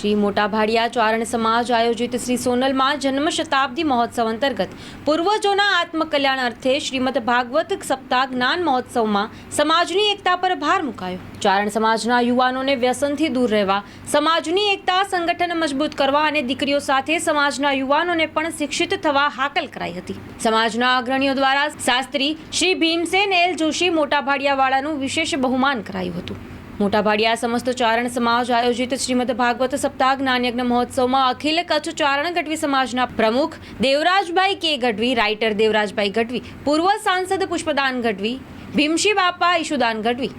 શ્રી મોટાભાડિયા ચારણ સમાજ આયોજિત શ્રી સોનલમાં જન્મ શતાબ્દી મહોત્સવ અંતર્ગત પૂર્વજોના આત્મકલ્યાણ અર્થે શ્રીમદ ભાગવત સપ્તાહ જ્ઞાન મહોત્સવમાં સમાજની એકતા પર ભાર મુકાયો. ચારણ સમાજના યુવાનોને વ્યસનથી દૂર રહેવા, સમાજની એકતા સંગઠન મજબૂત કરવા અને દીકરીઓ સાથે સમાજના યુવાનોને પણ શિક્ષિત થવા હાકલ કરાઈ હતી. સમાજના અગ્રણીઓ દ્વારા શાસ્ત્રી શ્રી ભીમસેન એલ જોશી મોટાભાડિયાવાળાનું વિશેષ બહુમાન કરાયું હતું. મોટા ભાડિયા સમસ્ત ચારણ સમાજ આયોજિત શ્રીમદ ભાગવત સપ્તાહ જ્ઞાનયજ્ઞ મહોત્સવમાં અખિલ કચ્છ ચારણ ગઢવી સમાજના પ્રમુખ દેવરાજભાઈ કે ગઢવી રાઇટર દેવરાજભાઈ ગઢવી, પૂર્વ સાંસદ પુષ્પદાન ગઢવી, ભીમશી બાપા ઈશુદાન ગઢવી,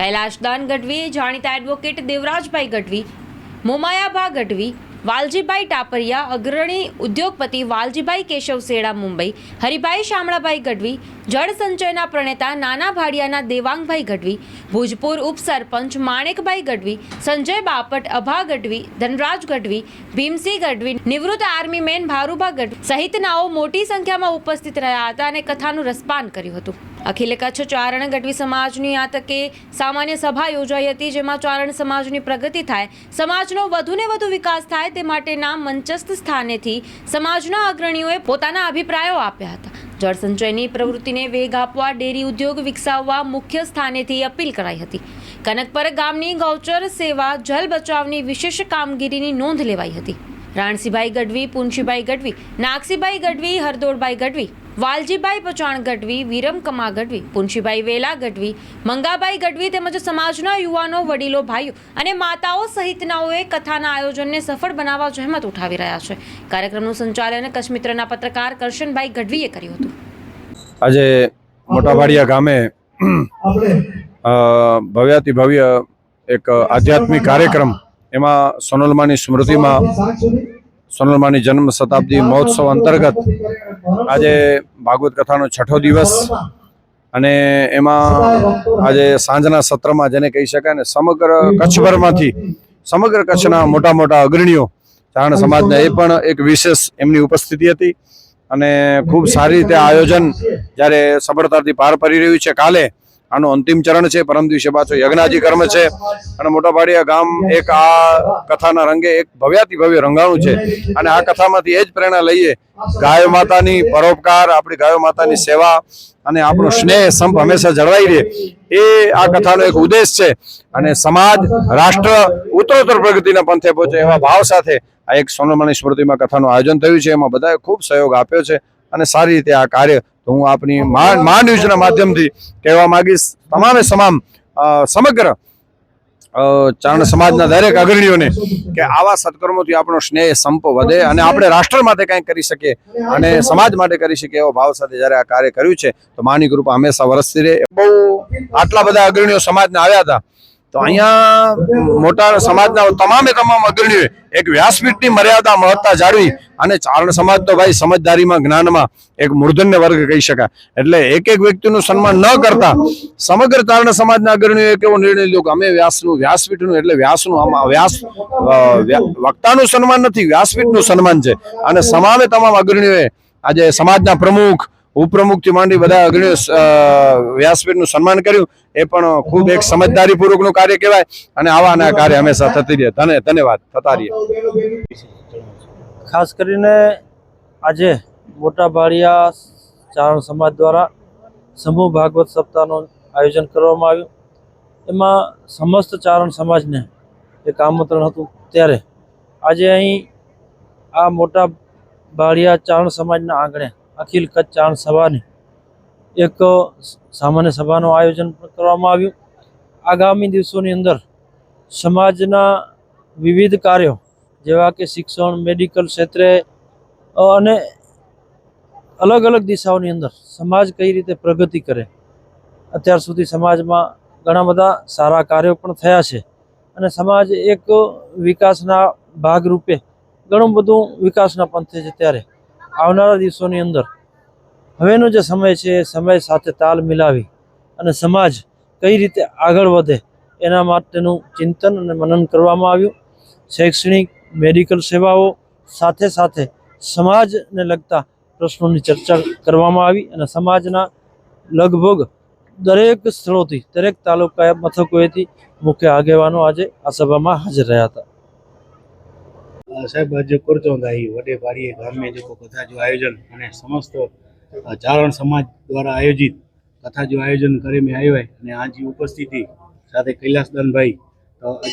કૈલાશદાન ગઢવી, જાણીતા એડવોકેટ દેવરાજભાઈ ગઢવી, મોમાયાભા ગઢવી વાલજીભાઈ ટાપરિયા, અગ્રણી ઉદ્યોગપતિ વાલજીભાઈ કેશવ સેડા, મુંબઈ. હરિભાઈ શામળાભાઈ ગઢવી, જળ સંચયના પ્રણેતા નાના ભાડિયાના દેવાંગભાઈ ગઢવી, ભુજપુર ઉપસરપંચ માણેકભાઈ ગઢવી, સંજય બાપટ, અભા ગઢવી, ધનરાજ ગઢવી, ભીમસિંહ ગઢવી, નિવૃત્ત આર્મી મેન ભારુભા ગઢવી સહિતનાઓ મોટી સંખ્યામાં ઉપસ્થિત રહ્યા હતા અને કથાનું રસપાન કર્યું હતું. અખિલ કચ્છ ચારણ ગઢવી સમાજની આ તકે સામાન્ય સભા યોજાઈ હતી, જેમાં ચારણ સમાજની પ્રગતિ થાય, સમાજનો વધુને વધુ વિકાસ થાય તે માટેના મંચસ્થ સ્થાનેથી સમાજના અગ્રણીઓએ પોતાના અભિપ્રાયો આપ્યા હતા. જળ સંચયની પ્રવૃત્તિને વેગ આપવા, ડેરી ઉદ્યોગ વિકસાવવા મુખ્ય સ્થાનેથી અપીલ કરાઈ હતી. કનકપર ગામની ગૌચર સેવા જલ બચાવની વિશેષ કામગીરીની નોંધ લેવાઈ હતી. રાણસીભાઈ ગઢવી પુનશીભાઈ ગઢવી નાગસીભાઈ ગઢવી હરદોળભાઈ ગઢવી વાલજીભાઈ પચાણ ગઢવી વિરમકમા ગઢવી પુનશીભાઈ વેલા ગઢવી મંગાભાઈ ગઢવી તેમજ સમાજના યુવાનો વડીલો ભાઈઓ અને માતાઓ સહિતનાઓએ કથાના આયોજનને સફળ બનાવવા જહેમત ઉઠાવી રહ્યા છે. કાર્યક્રમનું સંચાલન કચ્છ મિત્રના પત્રકાર કરશનભાઈ ગઢવીએ કર્યું હતું. આજે મોટાભાડિયા ગામે ભવ્યાતિ ભવ્ય એક આધ્યાત્મિક કાર્યક્રમ એમાં સોનલમાની સ્મૃતિમાં સોનલમાની જન્મ શતાબ્દી મહોત્સવ અંતર્ગત આજે ભાગવત કથાનો છઠ્ઠો દિવસ અને એમાં આજે સાંજના સત્રમાં જેને કહી શકાય ને સમગ્ર કચ્છભરમાંથી, સમગ્ર કચ્છના મોટા મોટા અગ્રણીઓ ચારણ સમાજના એ પણ એક વિશેષ એમની ઉપસ્થિતિ હતી. અને ખૂબ સારી રીતે આયોજન જ્યારે સફળતાથી પાર પડી રહ્યું છે. કાલે આનું અંતિમ ચરણ છે, પરમ દિવસે પાછો યજ્ઞાજી કર્મ છે. અને મોટાભાડિયા ગામ એક આ કથાના રંગે એક ભવ્યાતિ ભવ્ય રંગાણું છે. અને આ કથામાંથી એ જ પ્રેરણા લઈએ. ગાયો માતાની પરોપકાર, આપણી ગાયો માતાની સેવા અને આપણું સ્નેહ, સંપ હંમેશા જળવાઈ રહે. એ આ કથાનો એક ઉદ્દેશ છે. અને સમાજ, રાષ્ટ્ર ઉત્તરોત્તર પ્રગતિના પંથે પહોંચે એવા ભાવ સાથે આ એક સોનમણી સ્મૃતિમાં કથાનું આયોજન થયું છે. એમાં બધાએ ખૂબ સહયોગ આપ્યો છે. અને સારી રીતે આ કાર્ય તો હું આપની મા મા ન્યૂઝના માધ્યમથી કહેવા માંગીશ. તમામે તમામ સમગ્ર ચારણ સમાજના દરેક અગ્રણીઓને કે આવા સત્કર્મોથી આપણો સ્નેહ સંપ વધે અને આપણે રાષ્ટ્ર માટે કંઈક કરી શકીએ અને સમાજ માટે કરી શકીએ એવો ભાવ સાથે જ્યારે આ કાર્ય કર્યું છે, તો માની કૃપા હંમેશા વરસતી રહે. બહુ આટલા બધા અગ્રણીઓ સમાજના આવ્યા હતા. તો અહીંયા મોટા સમાજના તમામે તમામ અગ્રણીઓએ એક વ્યાસપીઠની મર્યાદા મહત્તા જાળવી અને ચારણ સમાજ તો ભાઈ સમજદારીમાં, જ્ઞાનમાં એક મૂર્ધન્ય વર્ગ કહી શકાય. એટલે એક એક વ્યક્તિનું સન્માન ન કરતા સમગ્ર ચારણ સમાજના અગ્રણીઓએ એક એવો નિર્ણય લીધો કે અમે વ્યાસનું, વ્યાસપીઠનું એટલે વ્યાસનું આમાં વ્યાસ વક્તાનું સન્માન નથી, વ્યાસપીઠનું સન્માન છે. અને સમામે તમામ અગ્રણીઓએ આજે સમાજના પ્રમુખ ઉપપ્રમુખથી માંડી બધા અગ્રણીઓ વ્યાસપીઠનું સન્માન કર્યું. એ પણ ખૂબ એક સમજદારી પૂર્વકનું કાર્ય કહેવાય અને આવા ના કાર્ય હંમેશા થતી રહે. ધન્ય ધન્યવાદ. થતા રહીએ. ખાસ કરીને આજે મોટા ભાડિયા ચારણ સમાજ દ્વારા સમૂહ ભાગવત સપ્તાહનું આયોજન કરવામાં આવ્યું. એમાં સમસ્ત ચારણ સમાજને એક આમંત્રણ હતું. ત્યારે આજે અહીં આ મોટા ભાડિયા ચારણ સમાજના આંગણે અખિલ કચ્છ ચારણ સભાની એક સામાન્ય સભાનું આયોજન કરવામાં આવ્યું. આગામી દિવસોની અંદર સમાજના વિવિધ કાર્યો જેવા કે શિક્ષણ, મેડિકલ ક્ષેત્રે અને અલગ અલગ દિશાઓની અંદર સમાજ કઈ રીતે પ્રગતિ કરે, અત્યાર સુધી સમાજમાં ઘણા બધા સારા કાર્યો પણ થયા છે. અને સમાજ એક વિકાસના ભાગરૂપે ઘણું બધું વિકાસના પંથે છે ત્યારે આવનારા દિવસોની અંદર હવેનો જે સમય છે, એ સમય સાથે તાલ મિલાવી અને સમાજ કઈ રીતે આગળ વધે એના માટેનું ચિંતન અને મનન કરવામાં આવ્યું. શૈક્ષણિક, મેડિકલ સેવાઓ સાથે સાથે સમાજને લગતા પ્રશ્નોની ચર્ચા કરવામાં આવી અને સમાજના લગભગ દરેક સ્થળોથી, દરેક તાલુકા મથકોએથી મુખ્ય આગેવાનો આજે આ સભામાં હાજર રહ્યા હતા. સાહેબ આજે કુરચોંદાઈ વડે પાડીએ ગામે જે કથાનું આયોજન અને સમસ્ત ચારણ સમાજ દ્વારા આયોજિત કથાનું આયોજન કરીને આવ્યા અને આજી ઉપસ્થિતિ સાથે કૈલાસદાનભાઈ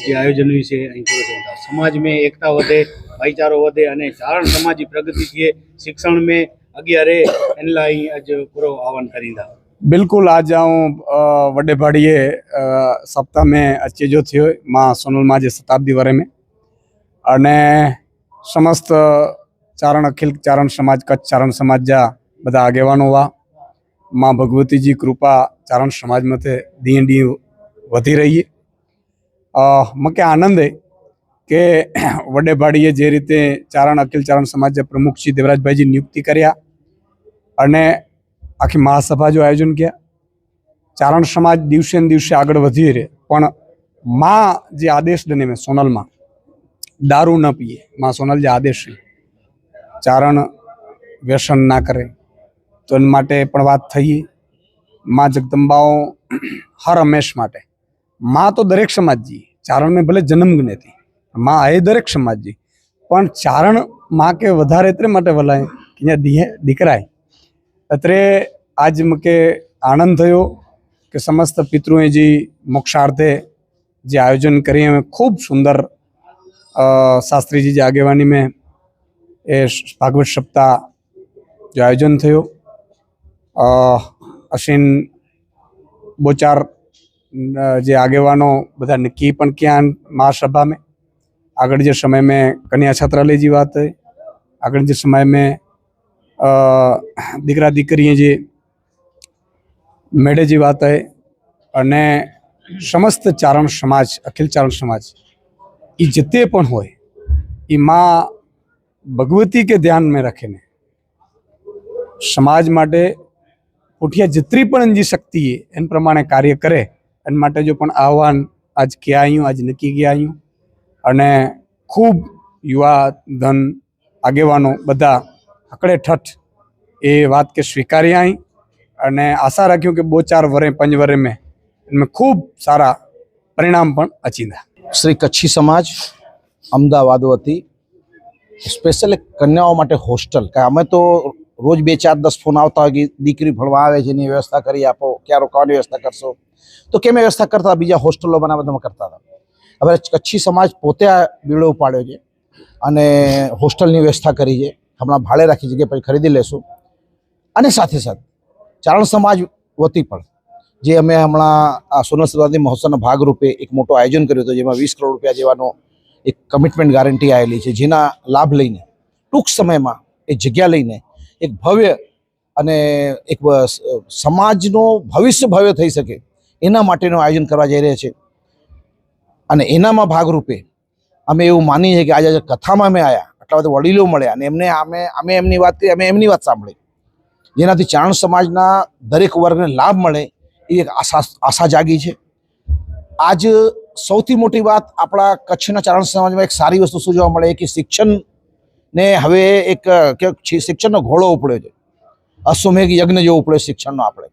જે આયોજન વિશે અહીં કુરચોંદા સમાજ મેં, એકતા વધે, ભાઈચારો વધે અને ચારણ સમાજની પ્રગતિ થઈએ, શિક્ષણ મેં અગિયારે એનલા અહીં આજે પૂરો આહવાન કરીદા બિલકુल आज आऊं वडे भाड़िए सप्ताह में अच्छे जो थियो मां सोनल मां जे शताब्दी वारे में અને સમસ્ત ચારણ અખિલ, ચારણ સમાજ, કચ્છ ચારણ સમાજ જા બધા આગેવાનો વા, માં ભગવતીજી કૃપા ચારણ સમાજ મતે દી દી વધી રહી મકે આનંદે કે વડેભાડીએ જે રીતે ચારણ અખિલ, ચારણ સમાજ પ્રમુખ શ્રી દેવરાજભાઈજી નિયુક્તિ કર્યા અને આખી મહાસભા જો આયોજન કર્યા. ચારણ સમાજ દિવસે દિવસે આગળ વધી રહે. પણ માં જે આદેશ દને મેં સોનલમાં દારૂ ન પીએ. માં સોનલજી આદેશ ચારણ વ્યસન ના કરે. તો એના માટે પણ વાત થઈ. માં જગદંબાઓ હર હંમેશ માટે. માં તો દરેક સમાજજી. ચારણ મેં ભલે જન્મ જ્ઞેતી માં એ દરેક સમાજજી. પણ ચારણમાં કે વધારે એટલે માટે વલાય કે અહીંયા દીકરાય. અત્રે આજ મકે આનંદ થયો કે સમસ્ત પિતૃએ જે મોક્ષાર્થે જે આયોજન કરી અમે ખૂબ સુંદર શાસ્ત્રીજી આગેવાની મેં એ ભાગવત સપ્તાહ જે આયોજન થયું અશ્વિન બોચાર જે આગેવાનો બધા નક્કી પણ ક્યાં મહાસભા મેં, આગળ જે સમય મેં કન્યા છાત્રાલયજી વાત થઈ, આગળ જે સમય મેં દીકરા દીકરીએ જે મેળે જે વાત થઈ અને સમસ્ત ચારણ સમાજ, અખિલ ચારણ સમાજ એ જેતે પણ હોય એ માં ભગવતી કે ધ્યાનમાં રાખીને, સમાજ માટે પોઠિયા જેતરી પણ અંજી શક્તિ એન પ્રમાણે કાર્ય કરે, એના માટે જો પણ આહવાન આજ ક્યાં આવ્યું આજ નક્કી ગયા આવ્યું અને ખૂબ યુવા ધન આગેવાનો બધા હકડે ઠઠ એ વાત કે સ્વીકારી આવી અને આશા રાખ્યું કે બહુ ચાર વરે પંચ વરે મેં એમાં ખૂબ સારા પરિણામ પણ અચીંદા. શ્રી કચ્છી સમાજ અમદાવાદ વતી સ્પેશિયલ કન્યાઓ માટે હોસ્ટેલ કે અમે તો રોજ બે ચાર દસ ફોન આવતા હોય કે દીકરી ભણવા આવે છે, એની વ્યવસ્થા કરી આપો ક્યાં રોકાવાની વ્યવસ્થા કરશો? તો કેમ વ્યવસ્થા કરતા બીજા હોસ્ટેલો બનાવવા તમે કરતા હતા. હવે કચ્છી સમાજ પોતે આ બીડો ઉપાડ્યો છે અને હોસ્ટેલની વ્યવસ્થા કરી છે. હમણાં ભાડે રાખી જગ્યાએ પછી ખરીદી લેશું. અને સાથે સાથે ચારણ સમાજ વતી પણ જે અમે હમણાં આ સોનલ શતાબ્દી મહોત્સવના ભાગરૂપે એક મોટો આયોજન કર્યું હતું, જેમાં વીસ કરોડ રૂપિયા જેવાનો એક કમિટમેન્ટ ગારંટી આવેલી છે, જેના લાભ લઈને, ટૂંક સમયમાં એ જગ્યા લઈને એક ભવ્ય અને એક સમાજનો ભવિષ્ય ભવ્ય થઈ શકે એના માટેનું આયોજન કરવા જઈ રહ્યા છે. અને એનામાં ભાગરૂપે અમે એવું માનીએ છીએ કે આજે કથામાં અમે આવ્યા આટલા બધા વડીલો મળ્યા અને એમને અમે અમે એમની વાત કરી, અમે એમની વાત સાંભળી. જેનાથી ચારણ સમાજના દરેક વર્ગને લાભ મળે એ એક આશા આશા જાગી છે. આજ સૌથી મોટી વાત આપણા કચ્છના ચારણ સમાજમાં એક સારી વસ્તુ શું જોવા મળે? કે શિક્ષણને હવે એક શિક્ષણનો ઘોડો ઉપડ્યો છે. અશ્વમેઘ યજ્ઞ જેવો ઉપડ્યો શિક્ષણનો આપણે.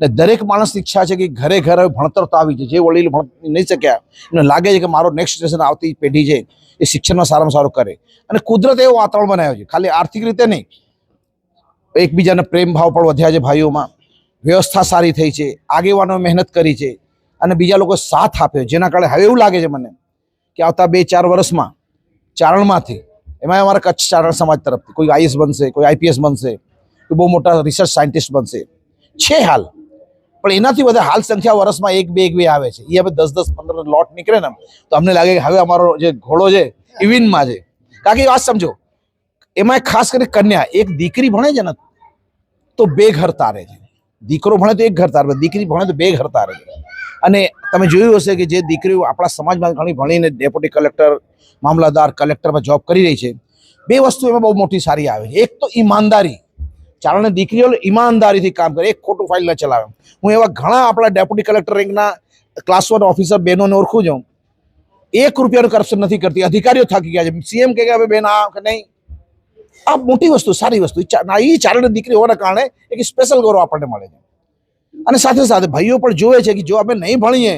ને દરેક માણસ ઈચ્છા છે કે ઘરે ઘરે ભણતર તો આવી છે જે વડીલ ભણ નહીં શક્યા, એમને લાગે છે કે મારો નેક્સ્ટ જનરેશન આવતી પેઢી છે, એ શિક્ષણમાં સારામાં સારું કરે. અને કુદરત એવો વાતાવરણ બનાવ્યું છે. ખાલી આર્થિક રીતે નહીં. એકબીજાને પ્રેમ ભાવ પણ વધ્યા છે ભાઈઓમાં. વ્યવસ્થા સારી થઈ છે, આગેવાનો મહેનત કરી છે અને બીજા લોકો સાથ આપ્યો, જેના કારણે હવે એવું લાગે છે મને કે આવતા બે ચાર વર્ષમાં ચારણમાંથી એમાં અમારા કચ્છ ચારણ સમાજ તરફથી, કોઈ આઈએસ બનશે, કોઈ આઈપીએસ બનશે, કોઈ બહુ મોટા રિસર્ચ સાયન્ટિસ્ટ બનશે. છે હાલ, પણ એનાથી વધારે હાલ સંખ્યા વર્ષમાં એક, બે એક, બે આવે છે. એ હવે દસ દસ, પંદર લોટ નીકળે ને તો અમને લાગે કે હવે અમારો જે ઘોડો છે, એ વિનમાં છે. કારણ કે વાત સમજો એમાં ખાસ કરીને કન્યા, એક દીકરી ભણે છે ને, તો બે ઘર તારે છે. દીકરો ભણે તો એક ઘર તારે દીકરી ભણે તો બે ઘર તારે અને તમે જોયું હશે કે જે દીકરીઓ આપણા સમાજમાં ઘણી ભણીને ડેપ્યુટી કલેક્ટર, મામલતદાર, કલેક્ટરમાં જોબ કરી રહી છે, બે વસ્તુ એમાં બહુ મોટી સારી આવે છે. એક તો ઈમાનદારી. ચારણે દીકરીઓ ઈમાનદારીથી કામ કરે, એક ખોટું ફાઇલ ન ચલાવે. હું એવા ઘણા આપણા ડેપ્યુટી કલેક્ટર રેન્કના ક્લાસ વન ઓફિસર બહેનોને ઓળખું છું. એક રૂપિયાનું કરપ્શન નથી કરતી. અધિકારીઓ થાકી ગયા છે. સીએમ કહે કે હવે બેન, આ કે નહીં? આ મોટી વસ્તુ, સારી વસ્તુ. એ ચારણે દીકરી હોવાના કારણે એક સ્પેશિયલ ગૌરવ આપણને મળે છે. અને સાથે સાથે ભાઈઓ પણ જોવે છે કે જો અમે નહીં ભણીએ,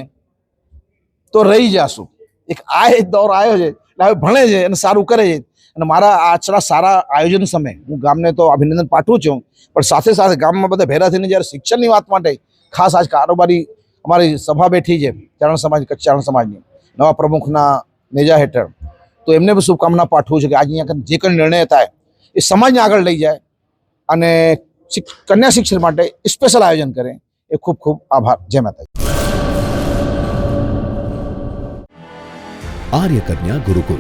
તો રહી જાશું. એક આ એક દોર આવ્યો છે, એટલે ભણે છે અને સારું કરે છે. અને મારા આચરા સારા આયોજન સમયે હું ગામને તો અભિનંદન પાઠવું છું, પણ સાથે સાથે ગામમાં બધા ભેરા થઈને જ્યારે શિક્ષણની વાત માટે ખાસ આજ કારોબારી અમારી સભા બેઠી છે, ચારણ સમાજ, કચ્છ ચારણ સમાજની, નવા પ્રમુખના નેજા હેઠળ, તો એમને પણ શુભકામના પાઠવું છે કે આજે અહીંયા જે કંઈ નિર્ણય થાય એ સમાજને આગળ લઈ જાય અને શિક- કન્યા શિક્ષણ માટે સ્પેશિયલ આયોજન કરે એ ખૂબ ખૂબ આભાર જય માતા आर्य कन्या गुरुकुल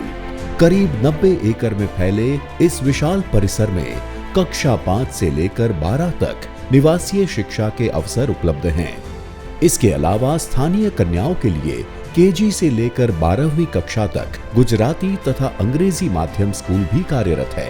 करीब 90 एकड़ में फैले इस विशाल परिसर में कक्षा पाँच से लेकर बारह तक निवासीय शिक्षा के अवसर उपलब्ध हैं इसके अलावा स्थानीय कन्याओं के लिए केजी से लेकर बारहवीं कक्षा तक गुजराती तथा अंग्रेजी माध्यम स्कूल भी कार्यरत है